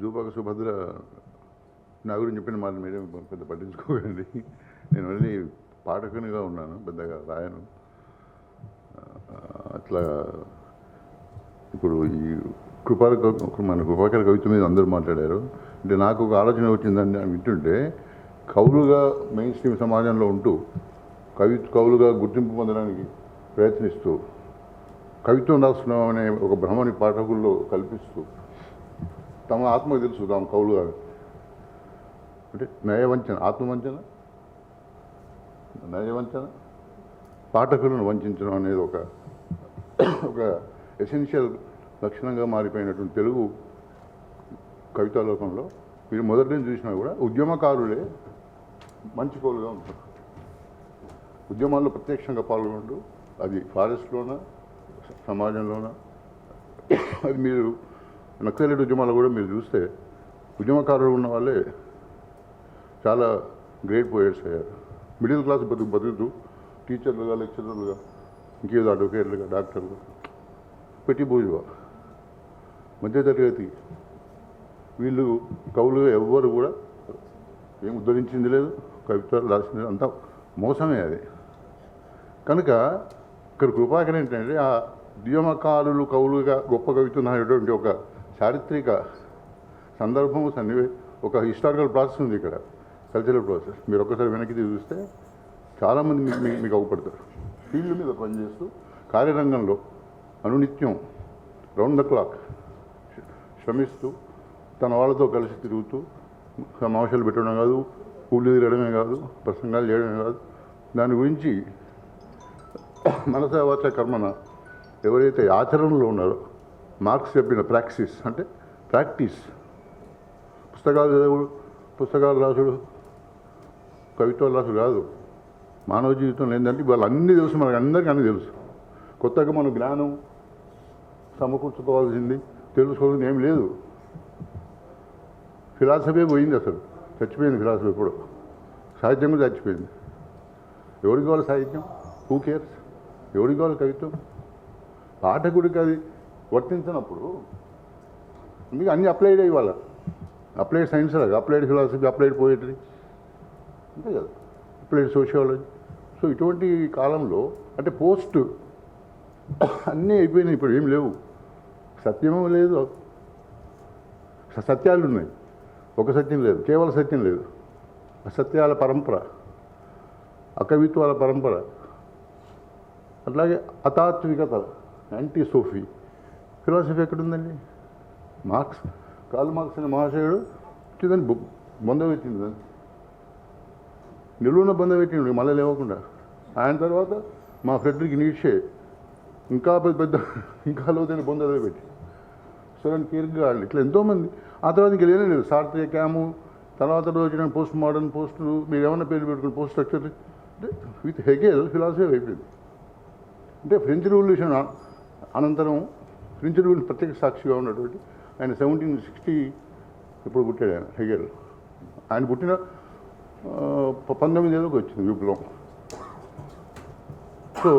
జూపాక సుభద్ర నా గురించి చెప్పిన మాట మీరేం పెద్ద పట్టించుకోకండి. నేను మళ్ళీ పాఠకునిగా ఉన్నాను పెద్దగా రాయను. అట్లా ఇప్పుడు ఈ కృపాల కవి- మన కృపాకర కవిత మీద అందరూ మాట్లాడారు. అంటే నాకు ఒక ఆలోచన వచ్చిందండి అని వింటుంటే కవులుగా మెయిన్ స్ట్రీమ్ సమాజంలో ఉంటూ కవి కవులుగా గుర్తింపు పొందడానికి ప్రయత్నిస్తూ కవిత్వం రాస్తున్నాం అనే ఒక భ్రమని పాఠకుల్లో కల్పిస్తూ తమ ఆత్మకు తెలుసు తాము గారు. అంటే నయవంచన ఆత్మవంచన? నయవంచన? పాఠకులను వంచడం అనేది ఒక ఒక ఎసెన్షియల్ లక్షణంగా మారిపోయినటువంటి తెలుగు కవితాలోకంలో మీరు మొదటి నుంచి చూసినా కూడా ఉద్యమకారులే మంచి కోలుగా ఉంటారు. ఉద్యమాల్లో ప్రత్యక్షంగా పాల్గొంటూ అది ఫారెస్ట్లోన సమాజంలోన? అది మీరు నక్సలైట్ ఉద్యమాలు కూడా మీరు చూస్తే ఉద్యమకారులు ఉన్న వాళ్ళే చాలా గ్రేట్ పోయట్స్ అయ్యారు. మిడిల్ క్లాస్ బతుకు బతుకుతూ టీచర్లుగా లెక్చరర్లుగా ఇంకేదో అడ్వకేట్లుగా డాక్టర్లు పెట్టి బోజువా. మధ్యతరగతి వీళ్ళు కవులు ఎవ్వరు కూడా ఏం ఉద్ధరించింది లేదు. కవిత్వాలు రాసింది అంత అంతా మోసమే అది. కనుక ఇక్కడ కృపాకర్ ఏంటంటే ఆ ఉద్యమకారులు కవులుగా గొప్ప కవిత్వం అనేటువంటి ఒక చారిత్రక సందర్భం సన్నివే ఒక హిస్టారికల్ ప్రాసెస్ ఉంది ఇక్కడ కల్చరల్ ప్రాసెస్ మీరు ఒక్కసారి వెనక్కి చూస్తే చాలామంది మీకు మీకు- అవపడతారు. ఫీల్డ్ మీద పనిచేస్తూ కార్యరంగంలో అనునిత్యం రౌండ్ ద క్లాక్ శ్రమిస్తూ తన వాళ్ళతో కలిసి తిరుగుతూ సమావేశాలు పెట్టడం కాదు కూలి తిరగడమే కాదు ప్రసంగాలు చేయడమే కాదు. దాని గురించి మనసవాచ కర్మన ఎవరైతే ఆచరణలో ఉన్నారో మార్క్స్ చెప్పిన ప్రాక్టీస్ అంటే ప్రాక్టీస్. పుస్తకాలు చదువుడు పుస్తకాలు రాసుడు కవిత్వాలు రాసుడు కాదు. మానవ జీవితంలో ఏంటంటే వాళ్ళు అన్నీ తెలుసు మనకు అందరికీ అన్నీ తెలుసు. కొత్తగా మనం జ్ఞానం సమకూర్చుకోవాల్సింది తెలుసుకోవాల్సింది ఏం లేదు. ఫిలాసఫీ పోయింది అసలు. చచ్చిపోయింది ఫిలాసఫీ ఇప్పుడు సాహిత్యం కూడా చచ్చిపోయింది. ఎవరికి కావాలి సాహిత్యం? హూ కేర్స్ ఎవరికి కావాలి కవిత్వం? పాఠకుడికి అది వర్తించినప్పుడు మీకు అన్ని అప్లైడ్ అయ్యి అప్లైడ్ సైన్స్ లాగా అప్లైడ్ ఫిలాసఫీ అప్లైడ్ పోయిటరీ. అంతే కదా. Applied sociology. సో ఇటువంటి కాలంలో అంటే పోస్ట్ అన్నీ అయిపోయినాయి ఇప్పుడు ఏం లేవు. సత్యమో లేదు. సత్యాలు ఉన్నాయి. ఒక సత్యం లేదు కేవల సత్యం లేదు. అసత్యాల పరంపర అకవిత్వాల పరంపర. అట్లాగే అతాత్వికత యాంటీ సోఫీ. ఫిలాసఫీ ఎక్కడుందండి? మార్క్స్. కాల్ మార్క్స్ అనే మహాశయుడు దాన్ని బంధం పెట్టింది దాన్ని. నిలువున బంధ పెట్టిండు మళ్ళీ లేవకుండా. ఆయన తర్వాత మా ఫ్రెడరిక్ నీడ్షే ఇంకా పెద్ద పెద్ద ఇంకా లోతైన బొందలు పెట్టి. సరైన కీర్గాళ్ళు ఇట్లా ఎంతోమంది. ఆ తర్వాత ఇంకా లేనే లేదు. సార్త్రే క్యాము తర్వాత వచ్చిన పోస్ట్ మోడర్న్ పోస్టులు మీరు ఏమైనా పేరు పెట్టుకుని పోస్ట్ స్ట్రక్చర్ అంటే విత్ హెగేల్ ఫిలాసఫీ అయిపోయింది. అంటే ఫ్రెంచ్ రెవల్యూషన్ అనంతరం ఫ్రెంచ్ రెవల్యూషన్ ప్రత్యేక సాక్షిగా ఉన్నటువంటి ఆయన సెవెంటీన్ సిక్స్టీ ఇప్పుడు పుట్టాడు ఆయన హెగేల్. ఆయన పుట్టిన పంతొమ్మిది ఏళ్ళకి వచ్చింది విప్లవం. సో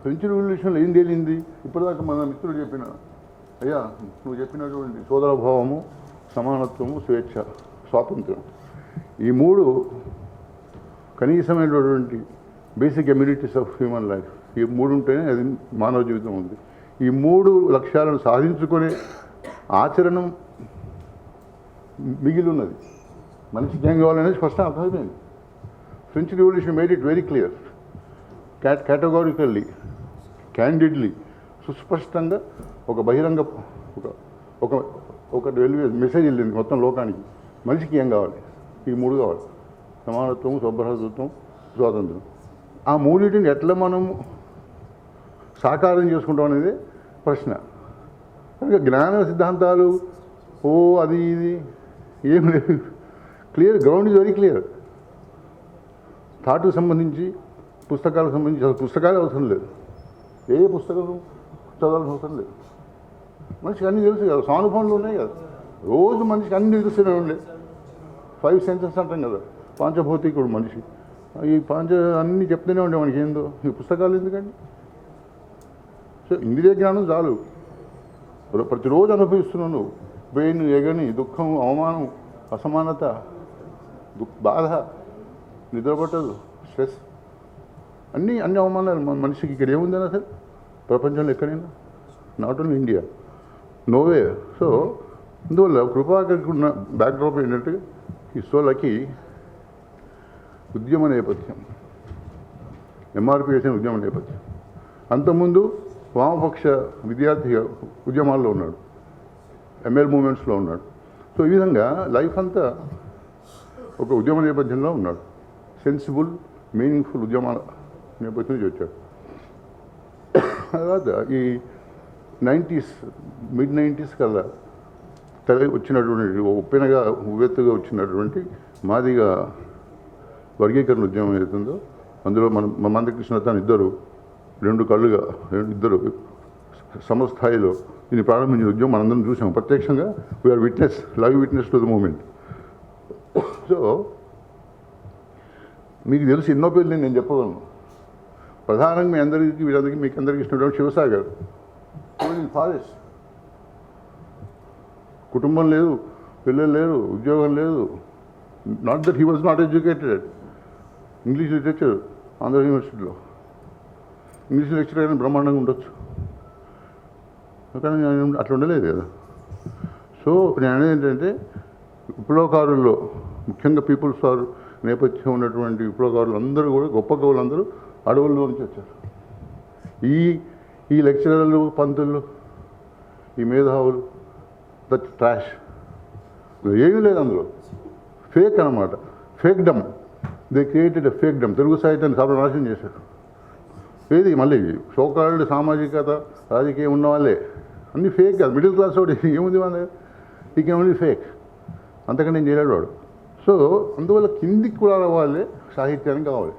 ఫ్రెంచ్ రెవల్యూషన్లో ఏం తేలింది? ఇప్పటిదాకా మన మిత్రుడు చెప్పిన అయ్యా నువ్వు చెప్పినటువంటి సోదరభావము సమానత్వము స్వేచ్ఛ స్వాతంత్రం. ఈ మూడు కనీసమైనటువంటి basic immunities of human life ఈ మూడు ఉంటేనే అది మానవ జీవితం ఉంది. ఈ మూడు లక్ష్యాలను సాధించుకునే ఆచరణం మిగిలి ఉన్నది మనిషికి ఏం కావాలనేది ఫస్ట్ అర్థమైపోయింది. French revolution made it very clear cat categorically candidly సుస్పష్టంగా ఒక బహిరంగ ఒక ఒక ఒక డెలివరీ మెసేజ్ వెళ్ళింది మొత్తం లోకానికి. మనిషికి ఏం కావాలి? ఈ మూడు కావాలి. సమానత్వం సౌభ్రతత్వం స్వాతంత్రం ఆ మూడింటిని ఎట్లా మనం సాకారం చేసుకుంటాం అనేది ప్రశ్న. కనుక జ్ఞాన సిద్ధాంతాలు ఓ అది ఇది ఏం లేదు clear ground is very clear. థాట్కు సంబంధించి పుస్తకాలకు సంబంధించి అసలు పుస్తకాలు అవసరం లేదు. ఏ పుస్తకం చదవాల్సిన అవసరం లేదు. మనిషికి అన్నీ తెలుసు కదా సానుభవంలో ఉన్నాయి కదా. రోజు మనిషికి అన్ని తెలుస్తూనే ఉండే. ఫైవ్ సెన్సెస్ అంటాం కదా పాంచభౌతికుడు మనిషి. ఈ పాంచ అన్నీ చెప్తూనే ఉండే మనకి ఏందో. ఈ పుస్తకాలు ఎందుకండి? ఇంద్రియ జ్ఞానం చాలు. ప్రతిరోజు అనుభవిస్తున్నావు నువ్వు. పెయిన్ ఎగని దుఃఖం అవమానం అసమానత బాధ నిద్రపట్టదు స్ట్రెస్. అన్నీ అన్ని అవమానాలు మన మనిషికి ఇక్కడ ఏముందని సార్ ప్రపంచంలో ఎక్కడైనా. Not only India no way so అందువల్ల కృపాకర్కి ఉన్న బ్యాక్డ్రాప్ ఏంటంటే ఈ సోలకి ఉద్యమ నేపథ్యం. ఎంఆర్పి చేసిన ఉద్యమ నేపథ్యం. అంతకుముందు వామపక్ష విద్యార్థి ఉద్యమాల్లో ఉన్నాడు. ఎంఎల్ మూమెంట్స్లో ఉన్నాడు. సో ఈ విధంగా లైఫ్ అంతా ఒక ఉద్యమ నేపథ్యంలో ఉన్నాడు. సెన్సిబుల్ మీనింగ్ఫుల్ ఉద్యమాల నేపథ్యం నుంచి వచ్చాడు. తర్వాత ఈ నైంటీస్ మిడ్ నైంటీస్ కల్లా తల వచ్చినటువంటి ఉప్పెనగా ఉవ్వెత్తుగా వచ్చినటువంటి మాదిగా వర్గీకరణ ఉద్యమం ఏదైతుందో అందులో మన మన మందకృష్ణ తను ఇద్దరు రెండు కళ్ళుగా రెండు ఇద్దరు సమస్థాయిలో దీన్ని ప్రారంభించిన ఉద్యమం మనందరం చూసాం. ప్రత్యక్షంగా we are witness live witness to the moment so మీకు తెలిసి ఎన్నో పేర్లు నేను చెప్పగలను. ప్రధానంగా మీ అందరికీ వీరందరికీ మీకు అందరికీ ఇష్టం శివసాగర్. ఫారెస్ట్ కుటుంబం లేదు పిల్లలు లేరు ఉద్యోగం లేదు. Not that he was not educated English literature Andhra యూనివర్సిటీలో ఇంగ్లీష్ లెక్చర్ అయినా బ్రహ్మాండంగా ఉండొచ్చు. కానీ నేను అట్లా ఉండలేదు కదా. సో నేను అనేది ఏంటంటే విప్లవకారుల్లో ముఖ్యంగా పీపుల్స్ వారు నేపథ్యం ఉన్నటువంటి విప్లవకారులు అందరూ కూడా గొప్ప కవులందరూ అడవుల్లో నుంచి వచ్చారు. ఈ ఈ లెక్చరర్లు పంతులు ఈ మేధావులు దట్ ట్రాష్. ఏమీ లేదు అందులో. ఫేక్ అనమాట fakedom they created a fakedom Telugu సాహిత్యాన్ని సర్వనాశనం చేశారు. ఏది మళ్ళీ షోకాళ్ళు సామాజికత రాజకీయం ఉన్న వాళ్ళే అన్ని ఫేక్ కాదు. మిడిల్ క్లాస్ వాడు ఏముంది వాళ్ళ? ఈ కెన్ ఓన్లీ ఫేక్ అంతకంటే నేను చేయలేడు వాడు. సో అందువల్ల కిందికి కూడా వాళ్ళే సాహిత్యానికి కావాలి.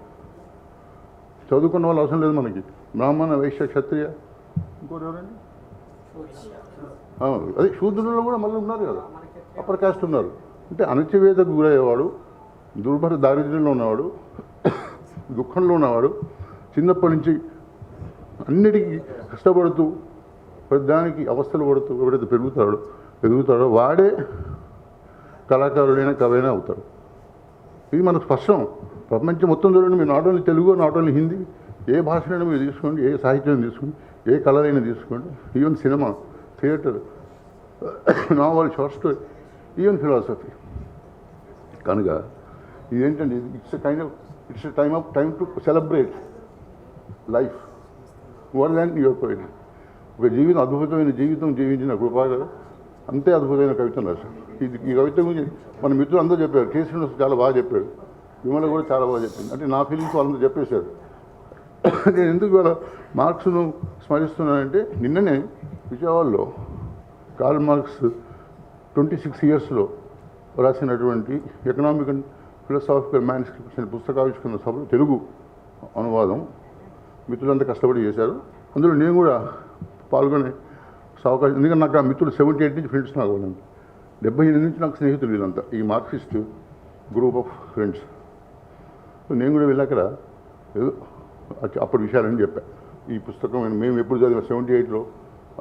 చదువుకున్న వాళ్ళు అవసరం లేదు మనకి. బ్రాహ్మణ వైశ్య క్షత్రియ. ఇంకోటి ఎవరండి? అదే శూద్రులలో కూడా మళ్ళీ ఉన్నారు కదా. అప్పర్ కాస్ట్ ఉన్నారు. అంటే అణచివేతకు గురయ్యేవాడు దుర్భర దారిద్ర్యంలో ఉన్నవాడు దుఃఖంలో ఉన్నవాడు చిన్నప్పటి నుంచి అన్నిటికీ కష్టపడుతూ ప్రతిదానికి అవస్థలు పడుతూ ఎవరైతే పెరుగుతాడో ఎదుగుతాడో వాడే కళాకారుడైన కవైనా అవుతాడు ఇది మనకు స్పష్టం. ప్రపంచం మొత్తం చూడండి మీరు not only Telugu not only Hindi ఏ భాషనైనా మీరు తీసుకోండి ఏ సాహిత్యం తీసుకోండి ఏ కళలైనా తీసుకోండి even cinema theatre novel short story even philosophy. కనుక ఇదేంటండి? It's kind of it's time of time to celebrate life. More than your పోయిన ఒక జీవితం అద్భుతమైన జీవితం జీవించిన కృపాగారు అంతే అద్భుతమైన కవితం రాశాడు ఇది ఈ కవిత గురించి మన మిత్రులు అందరూ చెప్పారు. కేసీ శ్రీనివాస్ చాలా బాగా చెప్పాడు. విమల కూడా చాలా బాగా చెప్పింది. అంటే నా ఫీలింగ్స్ వాళ్ళందరూ చెప్పేశారు. నేను ఎందుకు ఇవాళ మార్క్స్ను స్మరిస్తున్నానంటే నిన్ననే విజయవాడలో కార్ల్ మార్క్స్ ట్వంటీ సిక్స్ ఇయర్స్లో రాసినటువంటి ఎకనామిక్ అండ్ ఫిలసాఫికల్ మ్యాన్స్క్రిప్ట్స్ అనే పుస్తకావిష్కరణ సభలో తెలుగు అనువాదం మిత్రులంతా కష్టపడి చేశారు. అందులో నేను కూడా పాల్గొనే అవకాశం ఎందుకంటే నాకు ఆ మిత్రులు సెవెంటీ ఎయిట్ నుంచి ఫ్రెండ్స్ నాకు వాళ్ళంతా డెబ్బై ఎనిమిది నుంచి నాకు స్నేహితులు వీళ్ళంతా. ఈ Marxist group of friends so నేను కూడా వెళ్ళి అక్కడ ఏదో అప్పటి విషయాలని చెప్పా. ఈ పుస్తకం మేము ఎప్పుడు చదివిన సెవెంటీ ఎయిట్లో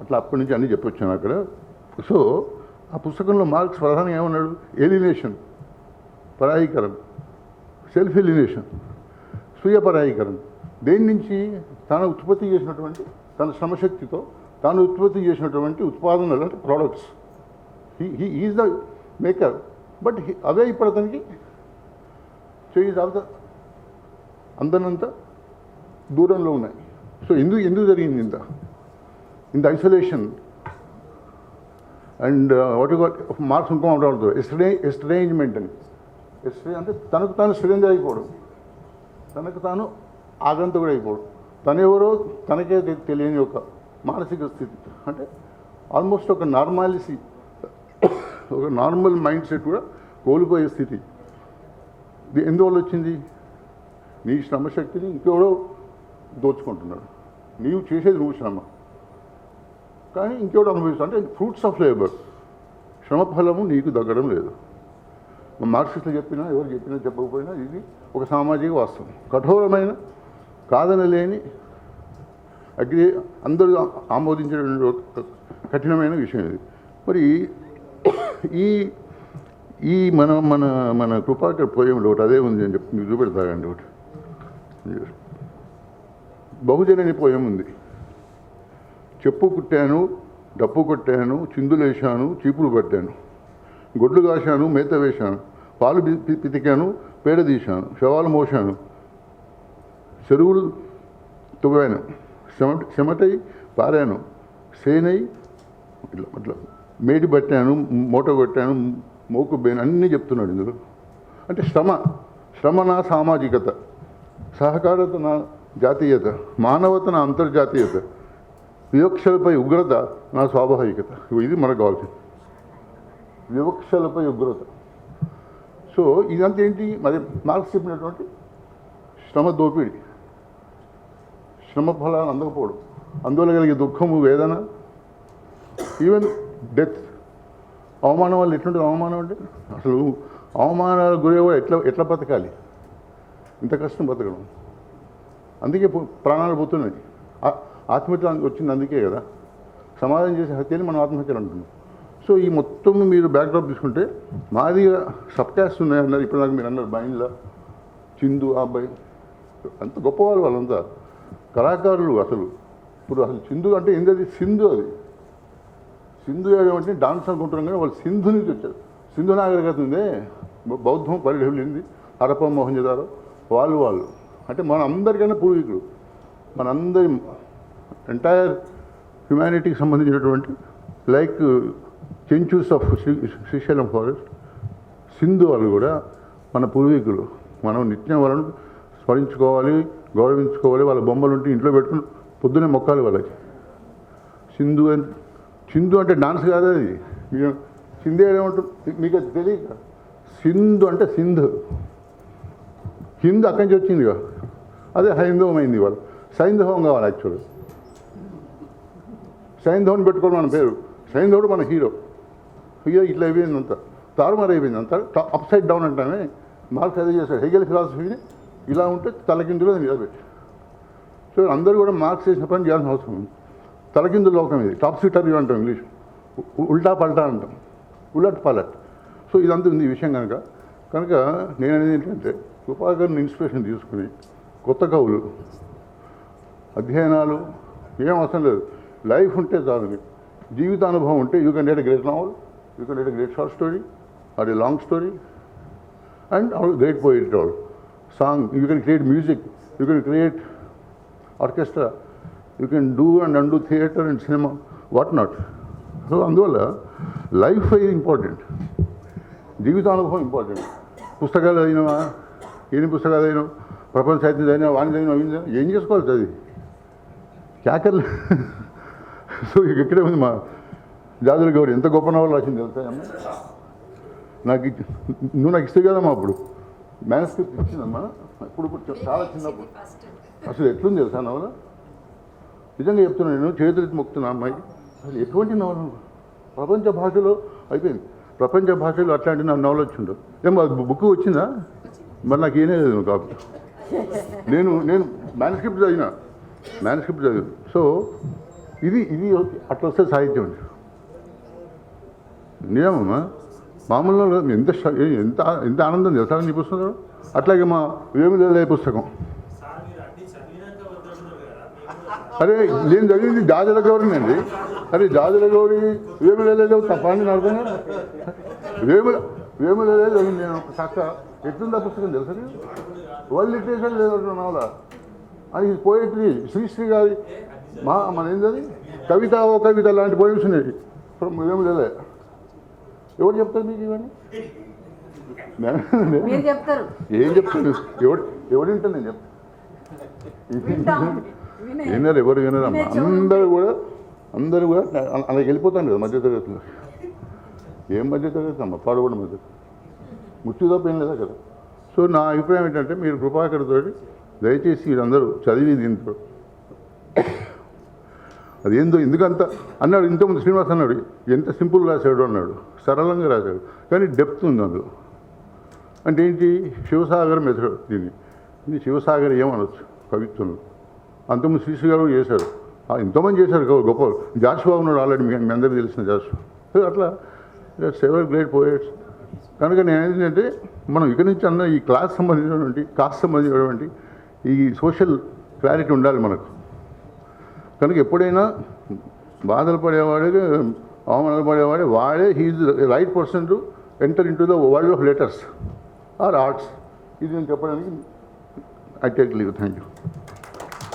అట్లా అప్పటి నుంచి అన్నీ చెప్పొచ్చాను అక్కడ. సో ఆ పుస్తకంలో మార్క్స్ ప్రధానంగా ఏమన్నాడు? ఎలినేషన్ పరాయీకరణ సెల్ఫ్ ఎలినేషన్ స్వీయ పరాయీకరణ దేని నుంచి? తాను ఉత్పత్తి చేసినటువంటి తన శ్రమశక్తితో తాను ఉత్పత్తి చేసినటువంటి ఉత్పాదనలు అంటే products he is the maker but అవే ఇప్పుడు అతనికి చేయి జాబితా అందనంత దూరంలో ఉన్నాయి. సో ఎందుకు ఎందుకు జరిగింది ఇంత. ఇంత isolation and what got Marx ఇంకో మాట్లాడుతారు ఎస్ట్రే ఎస్ట్రేంజ్మెంట్ అని. ఎస్ట్రే అంటే తనకు తాను స్ట్రేంజ్ అయిపోవడం. తనకు తాను ఆగంతకుడు అయిపోవడం తనెవరో తనకే తెలియని ఒక మానసిక స్థితి. అంటే ఆల్మోస్ట్ ఒక నార్మాలిసి ఒక నార్మల్ మైండ్ సెట్ కూడా కోల్పోయే స్థితి. ఇది ఎందువల్ల వచ్చింది? నీ శ్రమశక్తిని ఇంకెవడో దోచుకుంటున్నాడు. నీవు చేసేది నువ్వు శ్రమ. కానీ ఇంకెవడో అనుభవిస్తా అంటే ఫ్రూట్స్ ఆఫ్ లేబర్. శ్రమ ఫలము నీకు దగ్గడం లేదు. మార్క్సిస్టులు చెప్పినా ఎవరు చెప్పినా చెప్పకపోయినా ఇది ఒక సామాజిక వాస్తవం. కఠోరమైన కాదనలేని అగ్రి అందరూ ఆమోదించిన కఠినమైన విషయం ఇది. మరి ఈ ఈ మన మన మన కృపాకర్ పోయంలో ఒకటి అదే ఉంది అని చెప్పి మీకు ఒకటి. బహుజనని పోయం ఉంది. చెప్పు కుట్టాను డప్పు కొట్టాను చిందులేశాను చీపులు పట్టాను. గొడ్లు కాశాను మేత వేశాను. పాలు పితికాను పేడ తీశాను శవాలు మోశాను. చెరువులు తువ్వాను. చెమట చెమటై పారాను సేనై ఇట్లా అట్లా. మేడి పట్టాను మూట కొట్టాను మోకు బేను అన్నీ చెప్తున్నాడు ఇందులో. అంటే శ్రమ శ్రమ నా సామాజికత సహకారత నా జాతీయత మానవత నా అంతర్జాతీయత వివక్షలపై ఉగ్రత నా స్వాభావికత. ఇది మనకు కావాల్సింది. వివక్షలపై ఉగ్రత. సో ఇదంతా ఏంటి? మరి మార్క్స్ చెప్పినటువంటి శ్రమ దోపిడి. శ్రమ ఫలాలు అందకపోవడం. అందువల్ల కలిగే దుఃఖము వేదన ఈవెన్ డెత్ అవమానం వల్ల ఎట్లుంటుంది అవమానం అంటే అసలు అవమానాలు కూడా ఎట్లా ఎట్లా బతకాలి? ఇంత కష్టం బతకడం. అందుకే ప్రాణాలు పోతున్నాయి. ఆ- ఆత్మహత్య వచ్చింది అందుకే కదా. సమాధానం చేసే హత్యని మనం ఆత్మహత్యలు అంటున్నాం. సో ఈ మొత్తం మీరు బ్యాక్డ్రాప్ తీసుకుంటే మాది సబ్ క్యాస్ట్ ఉన్నాయి అన్నారు ఇప్పుడు నాకు మీరు అన్నారు మైండ్లో చిందు అబ్బాయి అంత గొప్పవాళ్ళు వాళ్ళంతా. కళాకారులు అసలు. ఇప్పుడు అసలు సింధు అంటే ఏంటది సింధు అది. సింధు అంటే డాన్స్ అనుకుంటున్నాం కానీ వాళ్ళు సింధు నుంచి వచ్చారు. సింధు నాగరికత ఉందే. బౌద్ధం బౌద్ధం పరిఢవిలింది హరప్ప మోహంజదారో వాళ్ళు వాళ్ళు. అంటే మన అందరికైనా పూర్వీకులు. మనందరి ఎంటైర్ హ్యుమానిటీకి సంబంధించినటువంటి like Chenchus of Srisailam forest Sindhu వాళ్ళు కూడా మన పూర్వీకులు. మనం నిత్యం వాళ్ళను స్మరించుకోవాలి. గౌరవించుకోవాలి వాళ్ళ బొమ్మలు ఉంటే ఇంట్లో పెట్టుకుని పొద్దునే మొక్కాలి వాళ్ళకి. సింధు అని సింధు అంటే డాన్స్ కాదు అది. సింధు ఏమంటుంది మీకు అది తెలియక. సింధు అంటే సింధు. హిందూ అక్కడి నుంచి వచ్చిందిగా అదే హైందవం అయింది వాళ్ళు సైంధవం కావాలి యాక్చువల్. సైంధవం పెట్టుకోవడం మన పేరు. సైంధవుడు మన హీరో. హీరో ఇట్లా అయిపోయింది అంతా తారుమారు అయిపోయింది అంతా. అప్ సైడ్ డౌన్ అంటానే మార్క్స్ అదే చేశాడు. హెగల్ ఫిలాసఫీని ఇలా ఉంటే తలకిందులో నిలబెట్టి సో అందరూ కూడా మార్క్స్ చేసిన పని చేయాల్సిన అవసరం ఉంది. తలకిందు లోకం ఇది. టాప్ సీటర్ అంటాం ఇంగ్లీష్. ఉల్టా పల్టా అంటాం. ఉలట్ పలట్. సో ఇదంతా ఉంది ఈ విషయం కనుక. కనుక నేను అనేది ఏంటంటే కృపాకర్ని ఇన్స్పిరేషన్ తీసుకుని కొత్త కవులు అధ్యయనాలు ఏం అవసరం లేదు. లైఫ్ ఉంటే చాలు మీకు. జీవితానుభవం ఉంటే you can write great novel you can write great short story or a long story and great poet all song you can create music you can create orchestra you can do and and theatre and cinema what not so అందువల్ల life ఇది important జీవితానుభవం important పుస్తకాలు చదివినావా? ఎన్ని పుస్తకాలు అయినా ప్రపంచ సాహిత్యం అయినా వాణి చదివినా ఏం ఏం చేసుకోవాలి అది క్యాకర్లు సో ఇక్కడే ఉంది మా జాదుల గౌరి ఎంత గొప్ప నవలు రాసింది తెలుసా అమ్మ? నాకు నువ్వు నాకు ఇస్తే కదమ్మా అప్పుడు. మేనస్క్రిప్ట్ ఇచ్చిందమ్మా ఇప్పుడు చాలా చిన్నప్పుడు. అసలు ఎట్లుంది తెలుసా నవల? నిజంగా చెప్తున్నాను నేను చేతులెత్తి మొక్కుతున్నా అమ్మాయి అసలు ఎటువంటి నవల? ప్రపంచ భాషలో అయిపోయింది. ప్రపంచ భాషలో అట్లాంటి నా నవల వచ్చిండు. ఏమో అది బుక్ వచ్చిందా? మరి నాకు ఏనే లేదు కాపీ నేను నేను మేనస్క్రిప్ట్ చదివిన. మేనస్క్రిప్ట్ చదివి సో ఇది ఇది అట్లా వస్తే సాహిత్యం నిజమమ్మా మామూలుగా ఎంత ఎంత ఎంత ఆనందం చేస్తారని నీ పుస్తకం అట్లాగే మా వేములే పుస్తకం. అరే నేను చదివింది జాజుల గౌరిని అండి. అరే జాజుల గౌరి వేములలో తప్ప అని అర్థం వేము వేముల వేములలో చదివింది నేను. చక్క ఎట్లుంది ఆ పుస్తకం తెలుసా నీకు? వరల్డ్ లిటరేచర్ లేదు నవల. అది పోయిట్రీ శ్రీశ్రీ గారి మా మన ఏంటది కవిత ఓ కవిత లాంటి పోయిమ్స్ ఉన్నాయి ఫ్రమ్ ఎవరు చెప్తారు మీకు ఇవన్నీ? నేను- మీరు చెప్తారు. ఏం చెప్తాను ఎవడు ఎవడింటా నేను చెప్తాను. వినరు ఎవరు వినరు. అమ్మ అందరూ కూడా అందరూ కూడా అలా- వెళ్ళిపోతాను కదా మధ్యతరగతిలో. ఏం మధ్యతరగతి అమ్మ? పాడుబడి మధ్య ముచ్చు తప్ప ఏం లేదా కదా? సో నా అభిప్రాయం ఏంటంటే మీరు కృపాకర్తో దయచేసి వీరందరూ చదివి అది ఏందో ఎందుకంత అన్నాడు ఇంతకుముందు శ్రీనివాస్ అన్నాడు ఎంత సింపుల్ రాశాడు అన్నాడు సరళంగా రాశాడు. కానీ డెప్త్ ఉంది అందులో. అంటే ఏంటి? శివసాగర్ మెథడ్ దీన్ని. ఇది శివసాగర్ ఏమనొచ్చు? కవిత్వంలో. అంతకుముందు శ్రీశ్రీ గారు చేశారు. ఎంతోమంది చేశారు కవులు గొప్ప. జాషువా ఉన్నాడు ఆల్రెడీ మీ అందరికీ తెలిసిన జాషువా. అట్లా సెవెన్ గ్రేట్ పోయట్స్ కనుక నేను ఏంటంటే మనం ఇక్కడి నుంచి అన్న ఈ క్లాస్ సంబంధించినటువంటి కాస్ట్ సంబంధించినటువంటి ఈ సోషల్ క్లారిటీ ఉండాలి మనకు. కనుక ఎప్పుడైనా బాధలు పడేవాడికి అవమానాలు పడేవాడే వాడే he's right person to enter into the world of letters or arts ఇది నేను చెప్పడానికి I take leave thank you